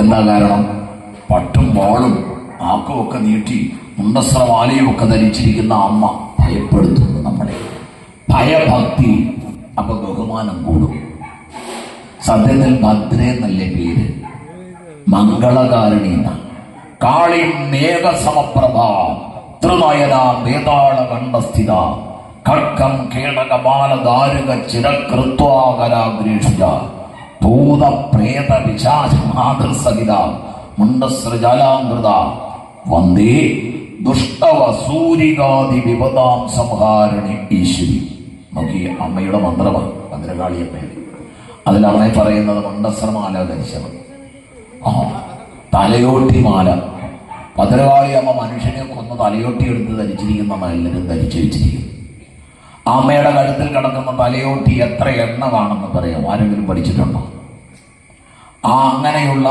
എന്താ കാരണം? പട്ടും ബോളും ആക്കും ഒക്കെ നീട്ടി മുണ്ടസ്രവാലയും ഒക്കെ ധരിച്ചിരിക്കുന്ന അമ്മ ഭയപ്പെടുത്തുന്നു നമ്മളെ. ഭയഭക്തി അപ്പൊ ബഹുമാനം കൂടും. സത്യത്തിൽ ഭദ്ര എന്നല്ലേ പേര്? മംഗളകാരണി കാളി മേഘസമപ്രഭ ത്രിനയന വേതാള കണ്ഠസ്ഥിത ഖഡ്ഗം കേടകമാല ദാരുക ചിരകൃത്വാകരാഗ്രേഷിത ഭൂത പ്രേത പിശാച മാതൃസഹിത മുണ്ടസ്രജാലാമൃത വന്ദേ ദുഷ്ടവസൂരികാതി വിപദാം സംഹാരണി ഈശ്വരി. നോക്കി അമ്മയുടെ മന്ത്രമാണ് ഭദ്രകാളിയമ്മയുടെ അതിൽ അവനെ പറയുന്നത് മുണ്ടസ്രമാല ധരിച്ചവൻ. ആ തലയോട്ടി മാല ഭദ്രകാളി അമ്മ മനുഷ്യനെ കൊന്ന് തലയോട്ടി എടുത്ത് ധരിച്ചിരിക്കുന്ന എല്ലാവരും ധരിച്ചു വെച്ചിരിക്കും ആ അമ്മയുടെ കഴുത്തിൽ കിടക്കുന്ന തലയോട്ടി എത്ര എണ്ണമാണെന്ന് പറയാം. ആരെങ്കിലും പഠിച്ചിട്ടുണ്ടോ? ആ അങ്ങനെയുള്ള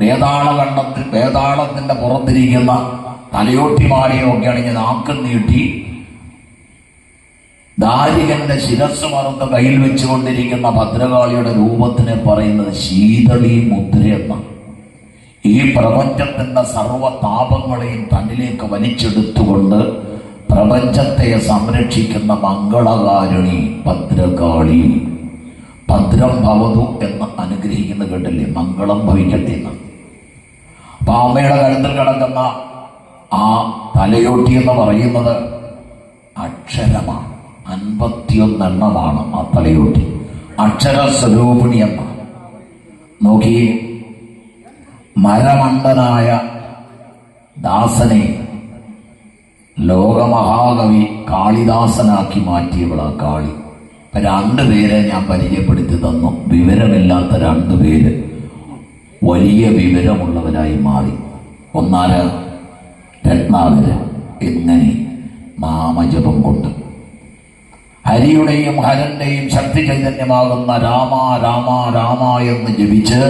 വേതാള കണ്ടത്തിൽ വേതാളത്തിന്റെ പുറത്തിരിക്കുന്ന തലയോട്ടി മാലയൊക്കെ അണിഞ്ഞ് നാക്കം നീട്ടി ദാരികന്റെ ശിരസ് മറന്ന് കയ്യിൽ വെച്ചുകൊണ്ടിരിക്കുന്ന ഭദ്രകാളിയുടെ രൂപത്തിനെ പറയുന്നത് ശീതളി മുദ്ര ഈ പ്രപഞ്ചത്തിന്റെ സർവ താപങ്ങളെയും തന്നിലേക്ക് വലിച്ചെടുത്തുകൊണ്ട് പ്രപഞ്ചത്തെ സംരക്ഷിക്കുന്ന മംഗളകാരുണി ഭദ്രകാളി. ഭദ്രം ഭവതു എന്ന് അനുഗ്രഹിക്കുന്ന കേട്ടില്ലേ? മംഗളം ഭവിക്കട്ടെ എന്ന്. അപ്പൊ അമ്മയുടെ കിടക്കുന്ന ആ തലയോട്ടി എന്ന് പറയുന്നത് അക്ഷരമാണ്. അൻപത്തിയൊന്നെണ്ണമാണ് ആ തലയോട്ടി. അക്ഷര സ്വരൂപിണി എന്ന. നോക്കി. മരമണ്ടനായ ദാസനെ ലോകമഹാകവി കാളിദാസനാക്കി മാറ്റിയവളാ കാളി. രണ്ട് പേരെ ഞാൻ പരിചയപ്പെടുത്തി തന്നു. വിവരമില്ലാത്ത രണ്ടുപേര് വലിയ വിവരമുള്ളവരായി മാറി. ഒന്നാൽ രത്നാകര എങ്ങനെ? നാമജപം കൊണ്ട്. ഹരിയുടെയും ഹരന്റെയും ശക്തി ചൈതന്യമാകുന്ന രാമ രാമ രാമ എന്ന് ജപിച്ച്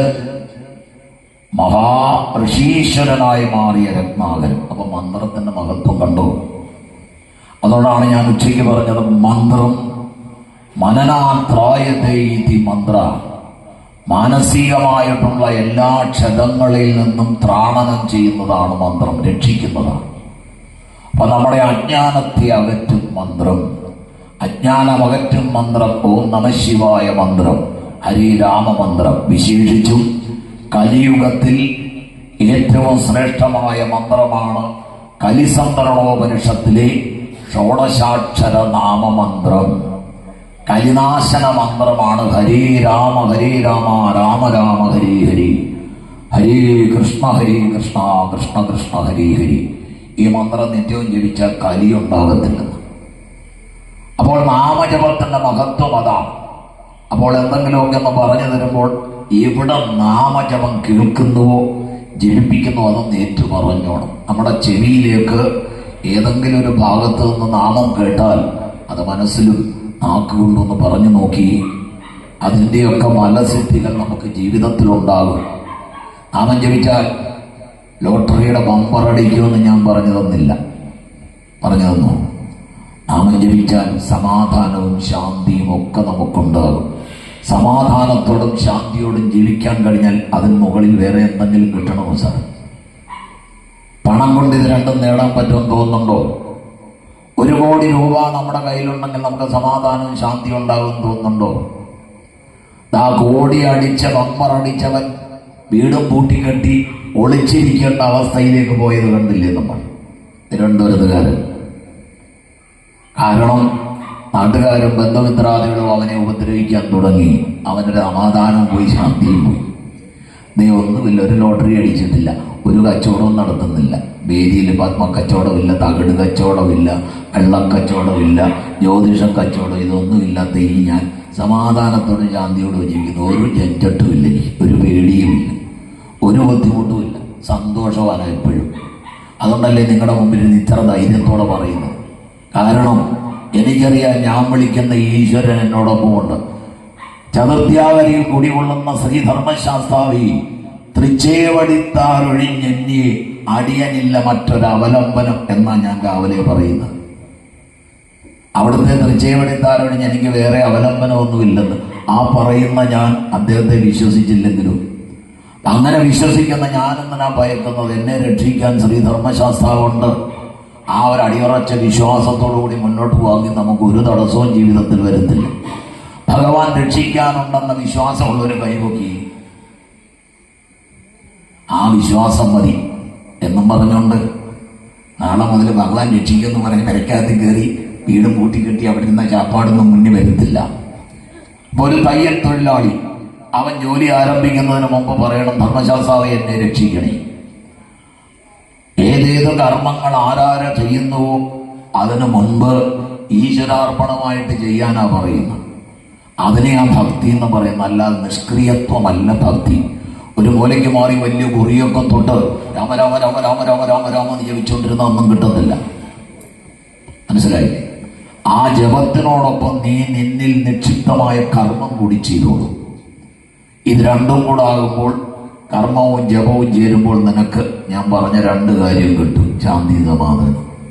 മഹാ ഋഷീശ്വരനായി മാറിയ രത്നാകരൻ. അപ്പൊ മന്ത്രത്തിന്റെ മഹത്വം കണ്ടു? അതോടാണ് ഞാൻ ഉച്ചയ്ക്ക് പറഞ്ഞത് മന്ത്രം. മനനാത്രായതൈതി മന്ത്ര. മാനസികമായിട്ടുള്ള എല്ലാ ക്ഷതങ്ങളിൽ നിന്നും ത്രാണനം ചെയ്യുന്നതാണ് മന്ത്രം രക്ഷിക്കുന്നതാണ്. അപ്പൊ നമ്മുടെ അജ്ഞാനത്തെ അകറ്റും മന്ത്രം. അജ്ഞാനമകറ്റും മന്ത്രം. ഓം നമശിവായ മന്ത്രം. ഹരിരാമ മന്ത്രം. വിശേഷിച്ചും കലിയുഗത്തിൽ ഏറ്റവും ശ്രേഷ്ഠമായ മന്ത്രമാണ് കലിസന്തരണോപനിഷത്തിലെ ഷോഡശാക്ഷര നാമമന്ത്രം കലിനാശന മന്ത്രമാണ് ഹരേ രാമ ഹരേ രാമ രാമ രാമ ഹരേ ഹരി. ഹരേ കൃഷ്ണ ഹരേ കൃഷ്ണ കൃഷ്ണ കൃഷ്ണ ഹരേ ഹരി. ഈ മന്ത്രം നിത്യവും ജപിച്ചാൽ കലി ഉണ്ടാകത്തില്ല അപ്പോൾ നാമജപത്തിന്റെ മഹത്വം അപ്പോൾ എന്തെങ്കിലുമൊക്കെ ഒന്ന് പറഞ്ഞു തരുമ്പോൾ എവിടെ നാമജപം കേൾക്കുന്നുവോ ജനിപ്പിക്കുന്നുവോ അതൊന്ന് ഏറ്റു പറഞ്ഞോണം. നമ്മുടെ ചെവിയിലേക്ക് ഏതെങ്കിലും ഒരു ഭാഗത്ത് നിന്ന് നാമം കേട്ടാൽ അത് മനസ്സിലും നാക്കുകൊണ്ടൊന്ന് പറഞ്ഞു നോക്കി. അതിന്റെയൊക്കെ മലസിദ്ധികൾ നമുക്ക് ജീവിതത്തിലുണ്ടാകും. നാമം ജപിച്ചാൽ ലോട്ടറിയുടെ ബമ്പർ അടിക്കുമെന്ന് ഞാൻ പറഞ്ഞു തന്നില്ല. പറഞ്ഞു തന്നു. നാമം ജപിച്ചാൽ സമാധാനവും ശാന്തിയും ഒക്കെ നമുക്കുണ്ടാകും. സമാധാനത്തോടും ശാന്തിയോടും ജീവിക്കാൻ കഴിഞ്ഞാൽ അതിന് മുകളിൽ വേറെ എന്തെങ്കിലും കിട്ടണമോ സാർ? പണം കൊണ്ട് ഇത് രണ്ടും നേടാൻ പറ്റുമെന്ന് തോന്നുന്നുണ്ടോ? ഒരു കോടി രൂപ നമ്മുടെ കയ്യിലുണ്ടെങ്കിൽ നമുക്ക് സമാധാനവും ശാന്തിയും ഉണ്ടാകും തോന്നുന്നുണ്ടോ? ആ കോടി അടിച്ച ബമ്പർ അടിച്ചവൻ വീടും പൂട്ടിക്കെട്ടി ഒളിച്ചിരിക്കേണ്ട അവസ്ഥയിലേക്ക് പോയത് കണ്ടില്ലേ നമ്മൾ? തിരുവനന്തപുരത്തുകാരൻ കാരണം നാട്ടുകാരും ബന്ധുമിത്രാദികളും അവനെ ഉപദ്രവിക്കാൻ തുടങ്ങി. അവനൊരു സമാധാനം പോയി ശാന്തിയും പോയി. നീ ഒന്നുമില്ല ഒരു ലോട്ടറി അടിച്ചിട്ടില്ല ഒരു കച്ചവടവും നടത്തുന്നില്ല. വേദിയിൽ പത്മ കച്ചവടമില്ല തകിട് കച്ചവടമില്ല വെള്ളക്കച്ചവടമില്ല ജ്യോതിഷം കച്ചവടം ഇതൊന്നുമില്ലാത്ത ഈ ഞാൻ സമാധാനത്തോടും ശാന്തിയോടും ജീവിക്കുന്നു. ഒരു ജഞ്ചട്ടും ഇല്ല ഒരു പേടിയുമില്ല ഒരു ബുദ്ധിമുട്ടും ഇല്ല. സന്തോഷമാണ് എപ്പോഴും. അതുകൊണ്ടല്ലേ നിങ്ങളുടെ മുമ്പിൽ ഇത്ര ധൈര്യത്തോടെ പറയുന്നത്? കാരണം എനിക്കറിയാം ഞാൻ വിളിക്കുന്ന ഈശ്വരൻ എന്നോടൊപ്പമുണ്ട്. ചതുർത്യാവരിയിൽ കുടികൊള്ളുന്ന ശ്രീധർമ്മശാസ്താവി തൃച്ചേവടിത്താറൊഴിഞ്ഞെന്നി അടിയനില്ല മറ്റൊരവലംബനം എന്നാ ഞാൻ കാവലെ പറയുന്നത്. അവിടുത്തെ തൃച്ചേവടിത്താരൊഴിഞ്ഞ് എനിക്ക് വേറെ അവലംബനമൊന്നുമില്ലെന്ന് ആ പറയുന്ന ഞാൻ അദ്ദേഹത്തെ വിശ്വസിച്ചില്ലെങ്കിലും. അങ്ങനെ വിശ്വസിക്കുന്ന ഞാനെന്തിനാ ഭയക്കുന്നത്? എന്നെ രക്ഷിക്കാൻ ശ്രീ ധർമ്മശാസ്താവുണ്ട് ആ ഒരു അടിയുറച്ച വിശ്വാസത്തോടുകൂടി മുന്നോട്ട് പോകാമെങ്കിൽ നമുക്ക് ഒരു തടസ്സവും ജീവിതത്തിൽ വരുത്തില്ല. ഭഗവാൻ രക്ഷിക്കാനുണ്ടെന്ന വിശ്വാസമുള്ളൊരു കൈപൊക്കി ആ വിശ്വാസം മതി എന്നും പറഞ്ഞുകൊണ്ട് നാളെ മുതൽ ഭഗവാൻ രക്ഷിക്കുമെന്ന് പറഞ്ഞ് പെരക്കകത്ത് കയറി വീടും കൂട്ടിക്കെട്ടി അവിടെ നിന്ന് ചാപ്പാടൊന്നും മുന്നിൽ വരുത്തില്ല. ഇപ്പൊ ഒരു തയ്യൽ തൊഴിലാളി അവൻ ജോലി ആരംഭിക്കുന്നതിന് മുമ്പ് പറയണം ധർമ്മശാസ്ത്രാവ് എന്നെ രക്ഷിക്കണേ. ഏതേത് കർമ്മങ്ങൾ ആരാര ചെയ്യുന്നുവോ അതിനു മുൻപ് ഈശ്വരാർപ്പണമായിട്ട് ചെയ്യാനാ പറയുന്നത്. അതിനെയാ ഭക്തി എന്ന് പറയുന്നത്. അല്ലാതെ നിഷ്ക്രിയത്വമല്ല ഭക്തി. ഒരു മൂലയ്ക്ക് മാറി വലിയ കുറിയൊക്കെ തൊട്ട് രാമ രാമ രാമ രാമ രാമ രാമ രാമ എന്ന് ജപിച്ചുകൊണ്ടിരുന്ന ഒന്നും കിട്ടുന്നില്ല. മനസ്സിലായി? ആ ജപത്തിനോടൊപ്പം നീ നിന്നിൽ നിക്ഷിപ്തമായ കർമ്മം കൂടി ചെയ്തോളൂ. ഇത് രണ്ടും കൂടെ ആകുമ്പോൾ കർമ്മവും ജപവും ചേരുമ്പോൾ നിനക്ക് ഞാൻ പറഞ്ഞ രണ്ട് കാര്യം കിട്ടും. ശാന്തി സമാധാനം.